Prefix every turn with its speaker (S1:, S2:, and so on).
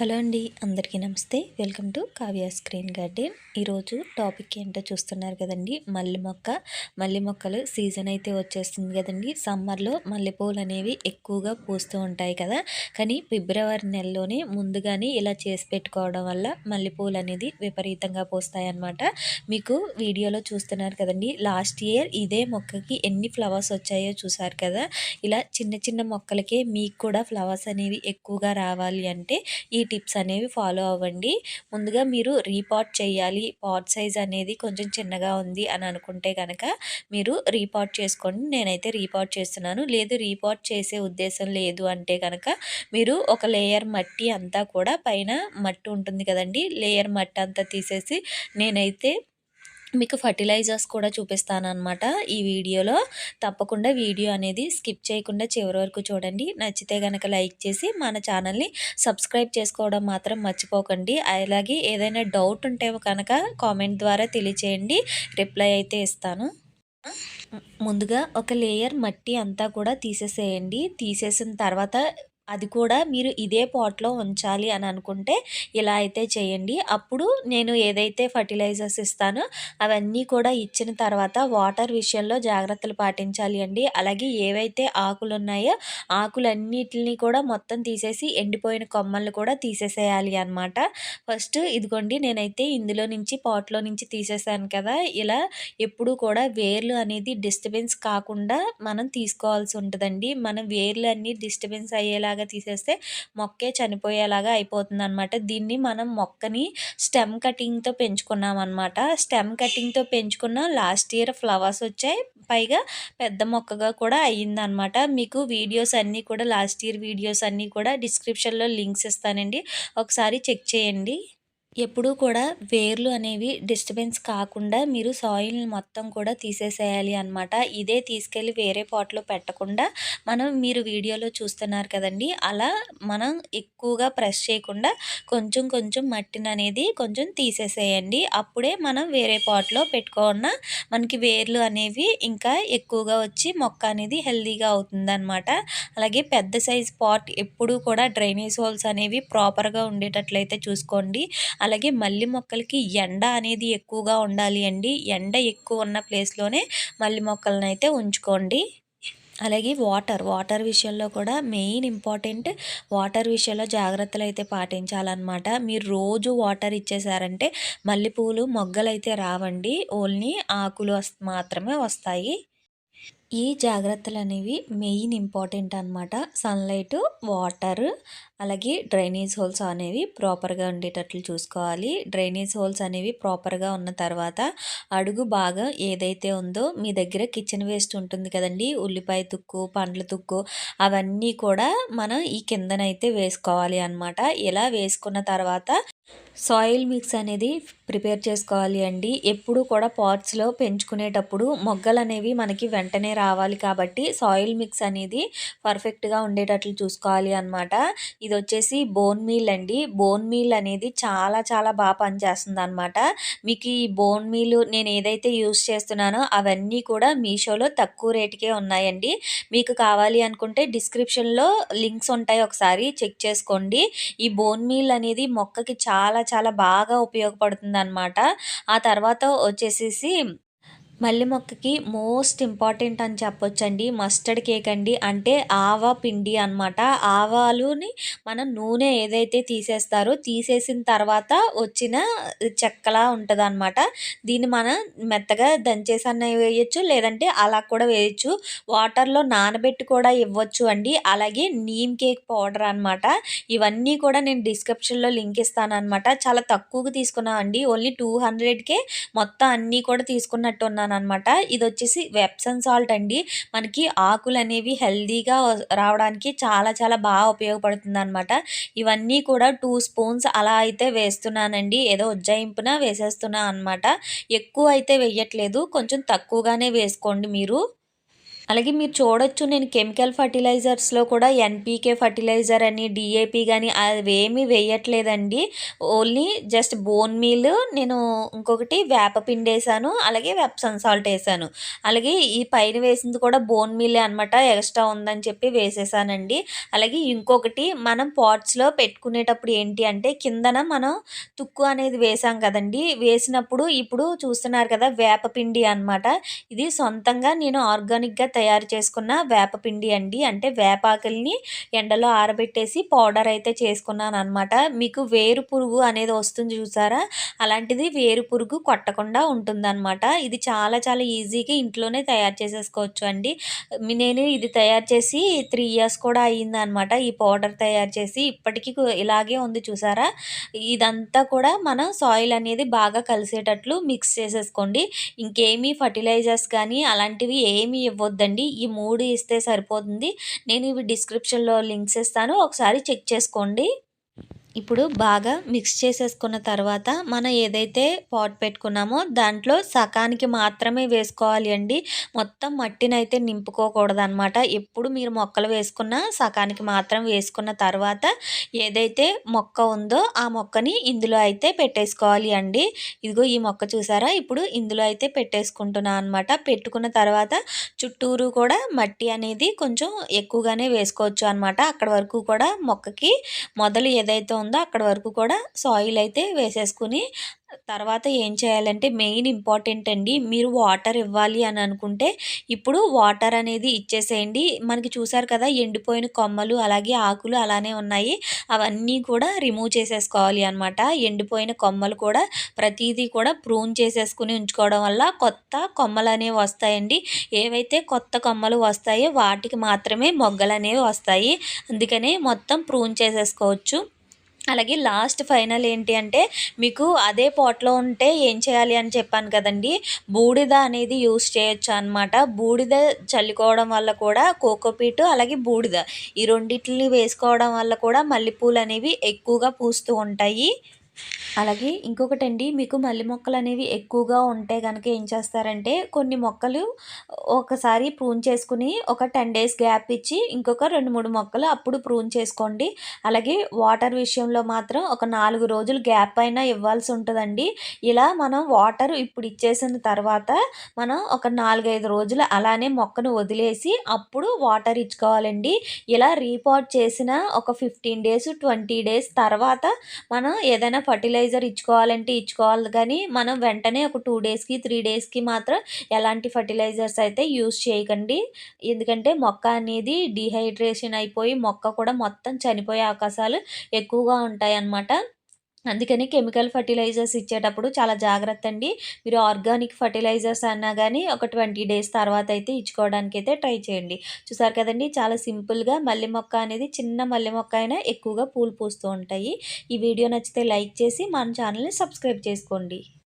S1: Hello అండి అందరికీ నమస్తే. Welcome to Kavya screen garden. ఈరోజు టాపిక్ ఏంటో చూస్తున్నారు కదండి మల్లె మొక్క. మల్లె మొక్కలు సీజన్ అయితే వచ్చేస్తుంది కదండి. సమ్మర్లో మల్లెపూలు అనేవి ఎక్కువగా పూస్తూ ఉంటాయి కదా. కానీ ఫిబ్రవరి నెలలోనే ముందుగానే ఇలా చేసి పెట్టుకోవడం వల్ల మల్లెపూలు అనేది విపరీతంగా పూస్తాయి అన్నమాట మీకు వీడియోలో చూస్తున్నారు కదండి లాస్ట్ ఇయర్ ఇదే మొక్కకి ఎన్ని ఫ్లవర్స్ వచ్చాయో చూసారు కదా. ఇలా చిన్న చిన్న మొక్కలకే మీకు కూడా ఫ్లవర్స్ అనేవి ఎక్కువగా రావాలి అంటే ఈ టిప్స్ అనేవి ఫాలో అవ్వండి. ముందుగా మీరు రీపాట్ చేయాలి. పాట్ సైజ్ అనేది కొంచెం చిన్నగా ఉంది అని అనుకుంటే కనుక మీరు రీపాట్ చేసుకోండి. నేనైతే రీపాట్ చేస్తున్నాను. లేదు రీపాట్ చేసే ఉద్దేశం లేదు అంటే కనుక మీరు ఒక లేయర్ మట్టి అంతా కూడా పైన మట్టి ఉంటుంది కదండి. లేయర్ మట్టి అంతా తీసేసి నేనైతే మీకు ఫర్టిలైజర్స్ కూడా చూపిస్తానమాట ఈ వీడియోలో. తప్పకుండా వీడియో అనేది స్కిప్ చేయకుండా చివరి వరకు చూడండి. నచ్చితే కనుక లైక్ చేసి మన ఛానల్ని సబ్స్క్రైబ్ చేసుకోవడం మాత్రం మర్చిపోకండి. అలాగే ఏదైనా డౌట్ ఉంటే కనుక కామెంట్ ద్వారా తెలియచేయండి. రిప్లై అయితే ఇస్తాను. ముందుగా ఒక లేయర్ మట్టి అంతా కూడా తీసేసేయండి. తీసేసిన తర్వాత అది కూడా మీరు ఇదే పాట్లో ఉంచాలి అని అనుకుంటే ఇలా అయితే చేయండి. అప్పుడు నేను ఏదైతే ఫర్టిలైజర్స్ ఇస్తానో అవన్నీ కూడా ఇచ్చిన తర్వాత వాటర్ విషయంలో జాగ్రత్తలు పాటించాలి అండి. అలాగే ఏవైతే ఆకులు ఉన్నాయో ఆకులన్నిటిని కూడా మొత్తం తీసేసి ఎండిపోయిన కొమ్మల్ని కూడా తీసేసేయాలి అనమాట ఫస్ట్ ఇదిగోండి నేనైతే ఇందులో నుంచి పాట్లో నుంచి తీసేసాను కదా ఇలా ఎప్పుడు కూడా వేర్లు అనేది డిస్టర్బెన్స్ కాకుండా మనం తీసుకోవాల్సి ఉంటుందండి. మనం వేర్లు అన్నీ డిస్టర్బెన్స్ అయ్యేలాగా లాగా తీసేస్తే మొక్కే చనిపోయేలాగా అయిపోతుంది అనమాట దీన్ని మనం మొక్కని స్టెమ్ కటింగ్తో పెంచుకున్నాం అనమాట స్టెమ్ కటింగ్తో పెంచుకున్న లాస్ట్ ఇయర్ ఫ్లవర్స్ వచ్చాయి. పైగా పెద్ద మొక్కగా కూడా అయ్యిందనమాట మీకు వీడియోస్ అన్నీ కూడా లాస్ట్ ఇయర్ వీడియోస్ అన్నీ కూడా డిస్క్రిప్షన్లో లింక్స్ ఇస్తానండి. ఒకసారి చెక్ చేయండి. ఎప్పుడూ కూడా వేర్లు అనేవి డిస్టర్బెన్స్ కాకుండా మీరు సాయిల్ని మొత్తం కూడా తీసేసేయాలి అనమాట ఇదే తీసుకెళ్ళి వేరే పాట్లో పెట్టకుండా మనం మీరు వీడియోలో చూస్తున్నారు కదండి అలా మనం ఎక్కువగా ప్రెస్ చేయకుండా కొంచెం కొంచెం మట్టిని అనేది కొంచెం తీసేసేయండి. అప్పుడే మనం వేరే పాట్లో పెట్టుకున్న మనకి వేర్లు అనేవి ఇంకా ఎక్కువగా వచ్చి మొక్క అనేది హెల్దీగా అవుతుందన్నమాట. అలాగే పెద్ద సైజ్ పాట్ ఎప్పుడూ కూడా డ్రైనేజ్ హోల్స్ అనేవి ప్రాపర్గా ఉండేటట్లయితే చూసుకోండి. అలాగే మల్లి మొక్కలకి ఎండ అనేది ఎక్కువగా ఉండాలి అండి. ఎండ ఎక్కువ ఉన్న ప్లేస్లోనే మల్లి మొక్కలను అయితే ఉంచుకోండి. అలాగే వాటర్ వాటర్ విషయంలో కూడా మెయిన్ ఇంపార్టెంట్ వాటర్ విషయంలో జాగ్రత్తలు అయితే పాటించాలన్నమాట. మీరు రోజు వాటర్ ఇచ్చేసారంటే మల్లెపూలు మొగ్గలు అయితే రావండి. ఓన్లీ ఆకులు మాత్రమే వస్తాయి. ఈ జాగ్రత్తలు అనేవి మెయిన్ ఇంపార్టెంట్ అనమాట సన్లైట్ వాటర్ అలాగే డ్రైనేజ్ హోల్స్ అనేవి ప్రాపర్గా ఉండేటట్లు చూసుకోవాలి. డ్రైనేజ్ హోల్స్ అనేవి ప్రాపర్గా ఉన్న తర్వాత అడుగు బాగా ఏదైతే ఉందో మీ దగ్గర కిచెన్ వేస్ట్ ఉంటుంది కదండి ఉల్లిపాయ తుక్కు పండ్ల తుక్కు అవన్నీ కూడా మనం ఈ కిందనైతే వేసుకోవాలి అనమాట ఇలా వేసుకున్న తర్వాత సాయిల్ మిక్స్ అనేది ప్రిపేర్ చేసుకోవాలి అండి. ఎప్పుడు కూడా పాట్స్లో పెంచుకునేటప్పుడు మొగ్గలు అనేవి మనకి వెంటనే రావాలి కాబట్టి సాయిల్ మిక్స్ అనేది పర్ఫెక్ట్గా ఉండేటట్లు చూసుకోవాలి అనమాట ఇది వచ్చేసి బోన్ మీల్ అండి. బోన్ మీల్ అనేది చాలా చాలా బాగా పనిచేస్తుంది అనమాట మీకు ఈ బోన్ మీల్ నేను ఏదైతే యూస్ చేస్తున్నానో అవన్నీ కూడా మీషోలో తక్కువ రేటుకే ఉన్నాయండి. మీకు కావాలి అనుకుంటే డిస్క్రిప్షన్లో లింక్స్ ఉంటాయి ఒకసారి చెక్ చేసుకోండి. ఈ బోన్ మీల్ అనేది మొక్కకి చాలా చాలా బాగా ఉపయోగపడుతుంది అనమాట ఆ తర్వాత వచ్చేసేసి మల్లె మొక్కకి మోస్ట్ ఇంపార్టెంట్ అని చెప్పొచ్చండి. మస్టర్డ్ కేక్ అండి. అంటే ఆవా పిండి అనమాట ఆవాలుని మనం నూనె ఏదైతే తీసేస్తారో తీసేసిన తర్వాత వచ్చిన చెక్కలా ఉంటుంది అనమాట దీన్ని మనం మెత్తగా దంచేసన్న వేయచ్చు లేదంటే అలా కూడా వేయచ్చు. వాటర్లో నానబెట్టి కూడా ఇవ్వచ్చు అండి. అలాగే నీమ్ కేక్ పౌడర్ అనమాట ఇవన్నీ కూడా నేను డిస్క్రిప్షన్లో లింక్ ఇస్తాను అనమాట చాలా తక్కువగా తీసుకున్నాను అండి ఓన్లీ టూ హండ్రెడ్కే మొత్తం అన్నీ కూడా తీసుకున్నట్టు ఉన్నాను అనమాట ఇది వచ్చేసి వెప్సన్ సాల్ట్ అండి. మనకి ఆకులు అనేవి హెల్దీగా రావడానికి చాలా చాలా బాగా ఉపయోగపడుతుంది అనమాట ఇవన్నీ కూడా టూ స్పూన్స్ అలా అయితే వేస్తున్నానండి. ఏదో ఉజ్జాయింపున వేసేస్తున్నా అనమాట ఎక్కువ అయితే వేయట్లేదు కొంచెం తక్కువగానే వేసుకోండి మీరు. అలాగే మీరు చూడొచ్చు నేను కెమికల్ ఫర్టిలైజర్స్లో కూడా ఎన్పీకే ఫర్టిలైజర్ అని డిఏపి కానీ అవేమీ వేయట్లేదండి. ఓన్లీ జస్ట్ బోన్ మీల్ నేను ఇంకొకటి వేపపిండి వేసాను అలాగే వేప సన్సాల్ట్ వేసాను. అలాగే ఈ పైన వేసింది కూడా బోన్ మీలే అనమాట ఎక్స్ట్రా ఉందని చెప్పి వేసేసానండి. అలాగే ఇంకొకటి మనం పాట్స్లో పెట్టుకునేటప్పుడు ఏంటి అంటే కిందన మనం తుక్కు అనేది వేసాం కదండి వేసినప్పుడు ఇప్పుడు చూస్తున్నారు కదా వేపపిండి అనమాట ఇది సొంతంగా నేను ఆర్గానిక్గా తయారు చేసుకున్న వేప పిండి అండి. అంటే వేపాకుల్ని ఎండలో ఆరబెట్టేసి పౌడర్ అయితే చేసుకున్నాను అనమాట మీకు వేరు పురుగు అనేది వస్తుంది చూసారా? అలాంటిది వేరు పురుగు కొట్టకుండా ఉంటుందన్నమాట. ఇది చాలా చాలా ఈజీగా ఇంట్లోనే తయారు చేసేసుకోవచ్చు అండి. నేను ఇది తయారు చేసి త్రీ ఇయర్స్ కూడా అయ్యిందనమాట ఈ పౌడర్ తయారు చేసి. ఇప్పటికీ ఇలాగే ఉంది చూసారా? ఇదంతా కూడా మనం సాయిల్ అనేది బాగా కలిసేటట్లు మిక్స్ చేసేసుకోండి. ఇంకేమీ ఫర్టిలైజర్స్ కానీ అలాంటివి ఏమీ ఇవ్వద్దు. వద్దండి. ఈ మూడు ఇస్తే సరిపోతుంది. నేను ఇవి డిస్క్రిప్షన్లో లింక్స్ ఇస్తాను. ఒకసారి చెక్ చేసుకోండి. ఇప్పుడు బాగా మిక్స్ చేసేసుకున్న తర్వాత మనం ఏదైతే పాట్ పెట్టుకున్నామో దాంట్లో సకానికి మాత్రమే వేసుకోవాలి అండి. మొత్తం మట్టిని అయితే నింపుకోకూడదు అనమాట ఎప్పుడు మీరు మొక్కలు వేసుకున్న సకానికి మాత్రం వేసుకున్న తర్వాత ఏదైతే మొక్క ఉందో ఆ మొక్కని ఇందులో అయితే పెట్టేసుకోవాలి అండి. ఇదిగో ఈ మొక్క చూసారా? ఇప్పుడు ఇందులో అయితే పెట్టేసుకుంటున్నాను అనమాట పెట్టుకున్న తర్వాత చుట్టూరు కూడా మట్టి అనేది కొంచెం ఎక్కువగానే వేసుకోవచ్చు అనమాట అక్కడ వరకు కూడా మొక్కకి మొదలు ఏదైతే ఉందో అక్కడ వరకు కూడా సాయిల్ అయితే వేసేసుకుని తర్వాత ఏం చేయాలంటే మెయిన్ ఇంపార్టెంట్ అండి మీరు వాటర్ ఇవ్వాలి అని అనుకుంటే ఇప్పుడు వాటర్ అనేది ఇచ్చేసేయండి. మనకి చూసారు కదా ఎండిపోయిన కొమ్మలు అలాగే ఆకులు అలానే ఉన్నాయి. అవన్నీ కూడా రిమూవ్ చేసేసుకోవాలి అనమాట ఎండిపోయిన కొమ్మలు కూడా ప్రతిదీ కూడా ప్రూన్ చేసేసుకుని ఉంచుకోవడం వల్ల కొత్త కొమ్మలు అనేవి వస్తాయండి. ఏవైతే కొత్త కొమ్మలు వస్తాయో వాటికి మాత్రమే మొగ్గలు అనేవి వస్తాయి. అందుకనే మొత్తం ప్రూన్ చేసేసుకోవచ్చు. అలాగే లాస్ట్ ఫైనల్ ఏంటి అంటే మీకు అదే పాట్లో ఉంటే ఏం చేయాలి అని చెప్పాను కదండి. బూడిద అనేది యూస్ చేయొచ్చు అనమాట బూడిద చల్లుకోవడం వల్ల కూడా కోకోపీట్ అలాగే బూడిద ఈ రెండింటిని వేసుకోవడం వల్ల కూడా మల్లెపూలు అనేవి ఎక్కువగా పూస్తూ ఉంటాయి. అలాగే ఇంకొకటండి మీకు మల్లె మొక్కలు అనేవి ఎక్కువగా ఉంటే కనుక ఏం చేస్తారంటే కొన్ని మొక్కలు ఒకసారి ప్రూన్ చేసుకుని ఒక టెన్ డేస్ గ్యాప్ ఇచ్చి ఇంకొక రెండు మూడు మొక్కలు అప్పుడు ప్రూన్ చేసుకోండి. అలాగే వాటర్ విషయంలో మాత్రం ఒక నాలుగు రోజులు గ్యాప్ అయినా ఇవ్వాల్సి ఉంటుందండి. ఇలా మనం వాటర్ ఇప్పుడు ఇచ్చేసిన తర్వాత మనం ఒక నాలుగైదు రోజులు అలానే మొక్కను వదిలేసి అప్పుడు వాటర్ ఇచ్చుకోవాలండి. ఇలా రీపాట్ చేసిన ఒక ఫిఫ్టీన్ డేస్ ట్వంటీ డేస్ తర్వాత మనం ఏదైనా ఫర్టిలైజర్ ఇచ్చుకోవాలంటే ఇచ్చుకోవాలి కానీ మనం వెంటనే ఒక టూ డేస్కి త్రీ డేస్కి మాత్రం ఎలాంటి ఫర్టిలైజర్స్ అయితే యూస్ చేయకండి. ఎందుకంటే మొక్క అనేది డిహైడ్రేషన్ అయిపోయి మొక్క కూడా మొత్తం చనిపోయే అవకాశాలు ఎక్కువగా ఉంటాయి అన్నమాట అందుకని కెమికల్ ఫర్టిలైజర్స్ ఇచ్చేటప్పుడు చాలా జాగ్రత్త అండి. మీరు ఆర్గానిక్ ఫర్టిలైజర్స్ అన్నా కానీ ఒక ట్వంటీ డేస్ తర్వాత అయితే ఇచ్చుకోవడానికి అయితే ట్రై చేయండి. చూసారు కదండి చాలా సింపుల్గా మల్లె మొక్క అనేది చిన్న మల్లె మొక్క అయినా ఎక్కువగా పూలు పూస్తూ ఉంటాయి. ఈ వీడియో నచ్చితే లైక్ చేసి మన ఛానల్ని సబ్స్క్రైబ్ చేసుకోండి.